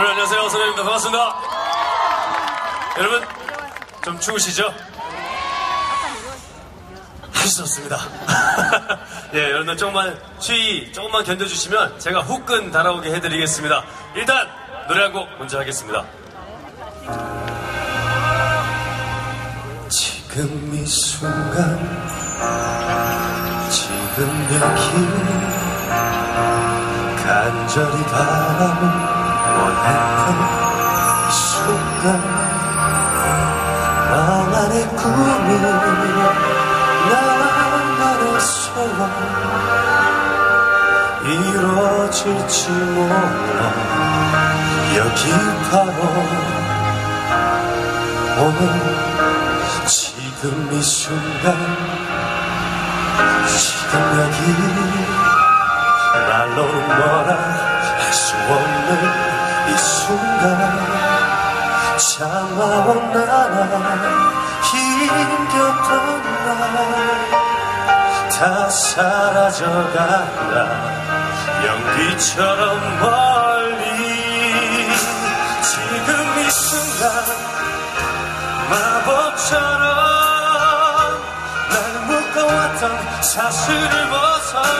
여러분 안녕하세요. 선생님입니다. 반갑습니다. 여러분 좀 추우시죠? 하셨습니다. 예, 여러분들 조금만 추위 조금만 견뎌주시면 제가 후끈 달아오게 해드리겠습니다. 일단 노래 한 곡 먼저 하겠습니다. 지금 이 순간 지금 여기 간절히 바라고 원했던 이 순간 나만의 꿈이 나만의 소원 이루어질지 몰라 여기 바로 오늘 지금 이 순간 지금 여기 말로는 뭐라 할 수 없는 이 순간 참아온 나나 힘겼던 날 다 사라져간다. 연기처럼 멀리 지금 이 순간 마법처럼 날 묶어왔던 사슬을 벗어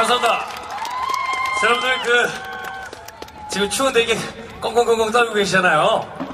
감사합니다. 자, 여러분들 그 지금 추운데 이게 꽁꽁꽁꽁 떨고 계시잖아요.